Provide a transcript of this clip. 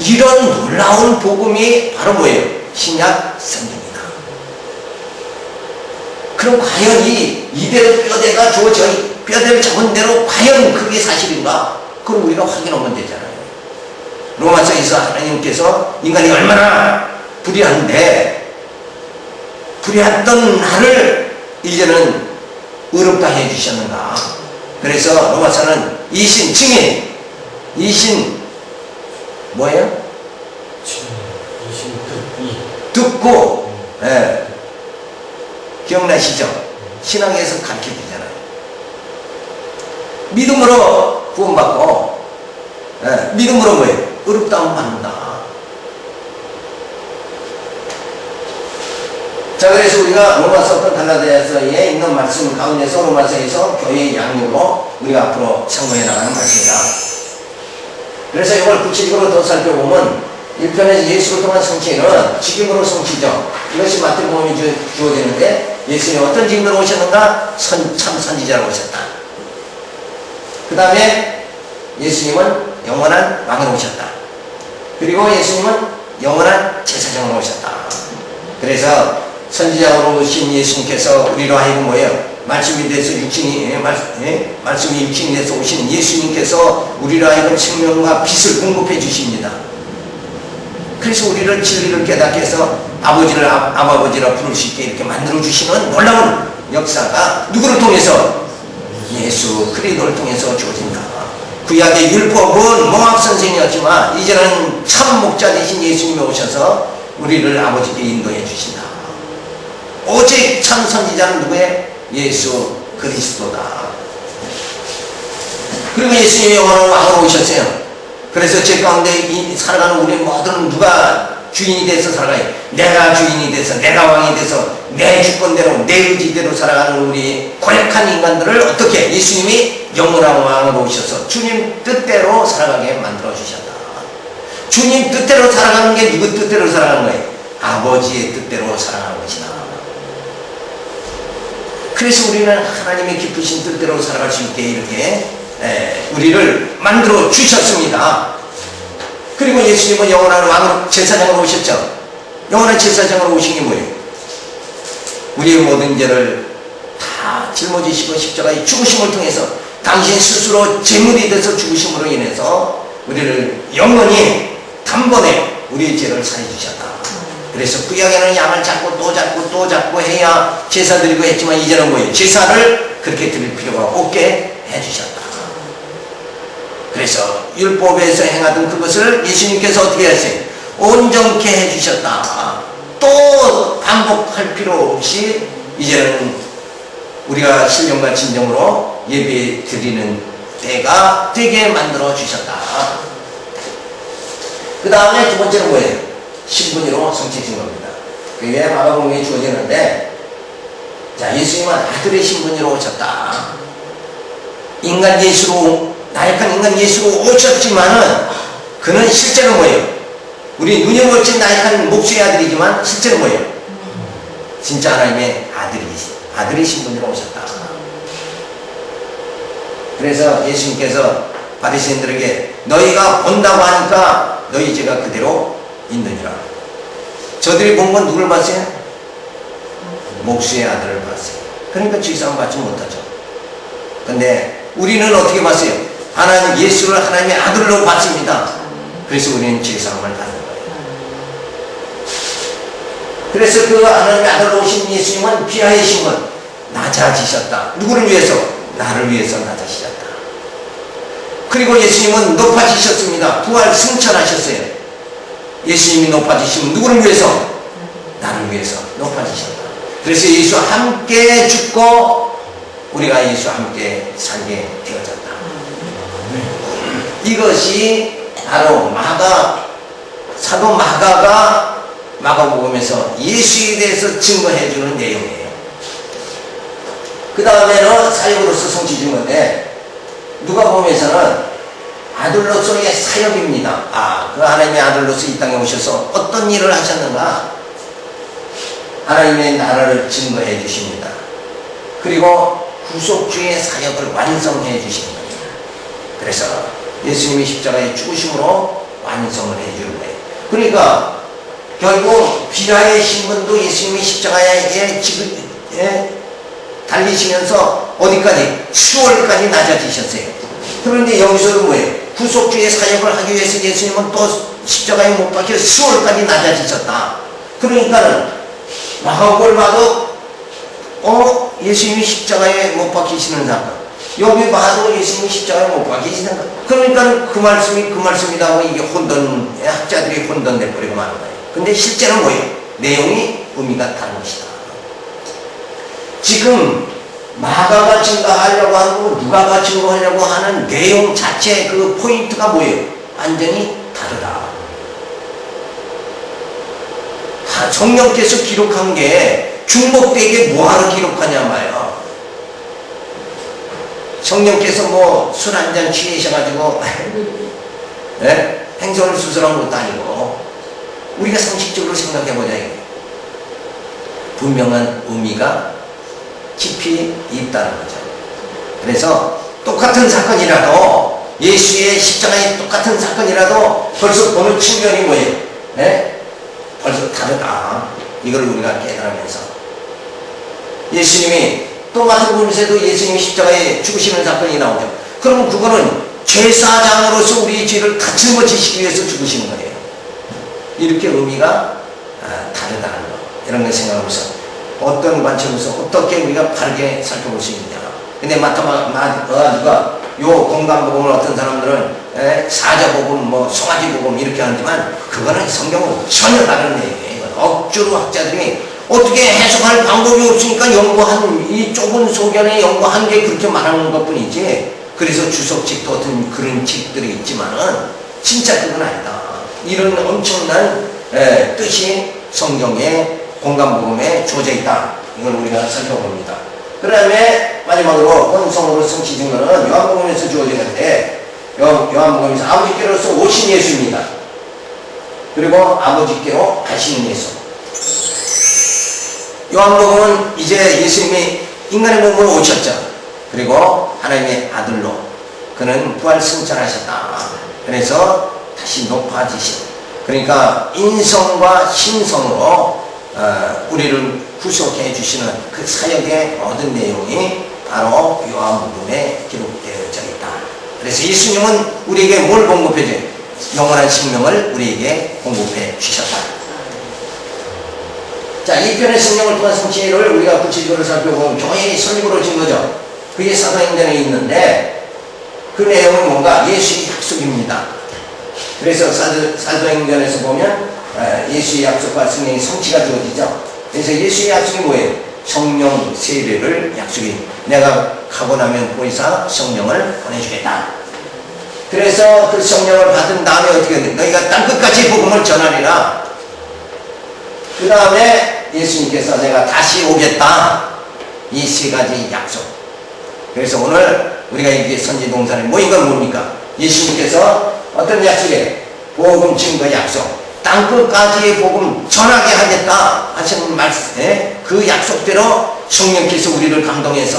이런 놀라운 복음이 바로 뭐예요? 신약 성경이다. 그럼 과연 이 이대로 뼈대가 주어져 뼈대를 잡은 대로 과연 그게 사실인가? 그럼 우리가 확인하면 되잖아요. 로마서에서 하나님께서 인간이 얼마나 불의한데 불의했던 나를 이제는 의롭다 해주셨는가. 그래서 로마서는 이신 증인, 이신 뭐예요? 듣고 예. 기억나시죠? 신앙에서 가르쳐 주잖아요. 믿음으로 구원받고 예. 믿음으로 뭐예요? 의롭다움 받는다. 자 그래서 우리가 로마서부터 갈라디아서에 있는 말씀 가운데서 로마서에서 교회의 양육으로 우리가 앞으로 참고해 나가는 말씀이다. 그래서 이걸 구체적으로 더 살펴보면 1편에서 예수를 통한 성취는 직임으로 성취죠. 이것이 마태복음이 주, 주어지는데 예수님이 어떤 직임으로 오셨는가? 선, 참 선지자로 오셨다. 그 다음에 예수님은 영원한 왕으로 오셨다. 그리고 예수님은 영원한 제사장으로 오셨다. 그래서 선지자로 오신 예수님께서 우리로 하여금 뭐예요? 말씀이 돼서 육신이, 예, 말, 예? 말씀이 육신이 돼서 오신 예수님께서 우리로 하여금 생명과 빛을 공급해 주십니다. 그래서 우리를 진리를 깨닫게 해서 아버지를 아, 아버지라 부를 수 있게 이렇게 만들어 주시는 놀라운 역사가 누구를 통해서 예수 그리스도를 통해서 주어진다. 구약의 율법은 몽학 선생이었지만 이제는 참 목자 되신 예수님이 오셔서 우리를 아버지께 인도해 주신다. 오직 참 선지자는 누구예요? 예수 그리스도다. 그리고 예수님이 영원한 왕으로 오셨어요. 그래서 제 가운데 이 살아가는 우리 모든 누가 주인이 돼서 살아가요. 내가 주인이 돼서 내가 왕이 돼서 내 주권대로 내 의지대로 살아가는 우리 고약한 인간들을 어떻게 예수님이 영원한 왕으로 오셔서 주님 뜻대로 살아가게 만들어 주셨다. 주님 뜻대로 살아가는 게 누구 뜻대로 살아가는 거예요? 아버지의 뜻대로 살아가는 것이다. 그래서 우리는 하나님의 기쁘신 뜻대로 살아갈 수 있게 이렇게 에, 우리를 만들어 주셨습니다. 그리고 예수님은 영원한 왕 제사장으로 오셨죠. 영원한 제사장으로 오신 게 뭐예요? 우리의 모든 죄를 다 짊어지시고 십자가의 죽으심을 통해서 당신 스스로 제물이 돼서 죽으심으로 인해서 우리를 영원히 단번에 우리의 죄를 사해 주셨다. 그래서 구약에는 양을 잡고 또 잡고 또 잡고 해야 제사 드리고 했지만 이제는 뭐예요? 제사를 그렇게 드릴 필요가 없게 해 주셨다. 그래서 율법에서 행하던 그것을 예수님께서 어떻게 하세요? 온전케 해주셨다. 또 반복할 필요 없이 이제는 우리가 신령과 진정으로 예배 드리는 때가 되게 만들어 주셨다. 그 다음에 두 번째는 뭐예요? 신분으로 성취신 겁니다. 그게 마가복음에 주어지는데 자 예수님은 아들의 신분으로 오셨다. 인간 예수로 나약한 인간 예수로 오셨지만은 그는 실제로 뭐예요? 우리 눈에 멋진 나약한 목수의 아들이지만 실제로 뭐예요? 진짜 하나님의 아들이 아들의 신분으로 오셨다. 그래서 예수님께서 바리새인들에게 너희가 본다고 하니까 너희 죄가 그대로 있느니라. 저들이 본 건 누굴 봤어요? 목수의 아들을 봤어요. 그러니까 죄상 받지 못하죠. 근데 우리는 어떻게 봤어요? 하나님 예수를 하나님의 아들로 봤습니다. 그래서 우리는 죄상을 받는 거예요. 그래서 그 하나님의 아들로 오신 예수님은 비하의 신분 낮아지셨다. 누구를 위해서? 나를 위해서 낮아지셨다. 그리고 예수님은 높아지셨습니다. 부활 승천하셨어요. 예수님이 높아지시면 누구를 위해서? 나를 위해서 높아지셨다. 그래서 예수와 함께 죽고 우리가 예수와 함께 살게 되어졌다. 이것이 바로 마가 사도 마가가 마가복음에서 예수에 대해서 증거해 주는 내용이에요. 그 다음에는 사역으로서 성취 증거인데 누가 보면서는 아들로서의 사역입니다. 아, 그 하나님의 아들로서 이 땅에 오셔서 어떤 일을 하셨는가? 하나님의 나라를 증거해 주십니다. 그리고 구속주의 사역을 완성해 주시는 겁니다. 그래서 예수님이 십자가에 죽으심으로 완성을 해주는 거예요. 그러니까 결국 비라의 신분도 예수님이 십자가에 지금 예, 달리시면서 어디까지 10월까지 낮아지셨어요. 그런데 여기서는 뭐예요? 구속주의 사역을 하기 위해서 예수님은 또 십자가에 못 박혀 10월까지 낮아지셨다. 그러니까는 봐도 어 예수님이 십자가에 못 박히시는 사건. 여기 봐도 예수님이 십자가에 못 박히시는 거. 그러니까 그 말씀이 그 말씀이다 하고 이게 혼돈 학자들이 혼돈돼 버리고 마는 거예요. 근데 실제는 뭐예요? 내용이 의미가 다른 것이다. 지금 마가가 증가하려고 하고 누가가 증거하려고 하는 내용 자체 그 포인트가 뭐예요? 완전히 다르다. 다 성령께서 기록한 게 중복되게 뭐하러 기록하냐 말이야. 성령께서 뭐 술 한 잔 취하셔가지고 예? 행선을 수술한 것도 아니고 우리가 상식적으로 생각해보자 분명한 의미가 깊이 있다는 거죠. 그래서 똑같은 사건이라도 예수의 십자가의 똑같은 사건이라도 벌써 보는 측면이 뭐예요? 예? 벌써 다르다. 이걸 우리가 깨달으면서 예수님이 또 부분에서도 예수님이 십자가에 죽으시는 사건이 나오죠. 그러면 그거는 죄사장으로서 우리의 죄를 다 짊어지시기 위해서 죽으시는 거예요. 이렇게 의미가 아, 다르다는 거. 이런 걸 생각하면서 어떤 관점에서 어떻게 우리가 바르게 살펴볼 수 있느냐. 근데 마타마, 마, 어, 요 공간복음을 어떤 사람들은 에, 사자복음, 뭐 송아지복음 이렇게 하지만 그거는 성경은 전혀 다른. 이건 억지로 학자들이 어떻게 해석할 방법이 없으니까 연구한 이 좁은 소견에 연구한 게 그렇게 말하는 것 뿐이지. 그래서 주석책도 어떤 그런 책들이 있지만은 진짜 그건 아니다. 이런 엄청난 에, 뜻이 성경에 공간복음에 주어져 있다. 이걸 우리가 살펴봅니다. 그 다음에 마지막으로 혼성으로 성취 증거는 요한복음에서 주어지는데 요- 요한복음에서 아버지께로서 오신 예수입니다. 그리고 아버지께로 가시는 예수 요한복음은 이제 예수님이 인간의 몸으로 오셨죠. 그리고 하나님의 아들로 그는 부활 승천하셨다. 그래서 다시 높아지신. 그러니까 인성과 신성으로 어, 우리를 구속해 주시는 그 사역의 모든 내용이 바로 요한복음에 기록되어져 있다. 그래서 예수님은 우리에게 뭘 공급해 줘요? 영원한 생명을 우리에게 공급해 주셨다. 자, 이 편의 성령을 통한 성취를 우리가 구체적으로 살펴보면 교회의 설립으로 진 거죠. 그게 사도행전에 있는데 그 내용은 뭔가 예수의 약속입니다. 그래서 사도, 사도행전에서 보면 어, 예수의 약속과 성령의 성취가 주어지죠. 그래서 예수의 약속이 뭐예요? 성령 세례를 약속이 내가 가고 나면 보이사 성령을 보내주겠다. 그래서 그 성령을 받은 다음에 어떻게 돼? 너희가 땅끝까지 복음을 전하리라. 그 다음에 예수님께서 내가 다시 오겠다. 이 세 가지 약속. 그래서 오늘 우리가 이게 선지 동산에 모인 건 뭡니까? 예수님께서 어떤 약속이에요? 복음 증거 약속. 땅끝까지의 복음 전하게 하겠다 하시는 말씀, 그 약속대로 성령께서 우리를 감동해서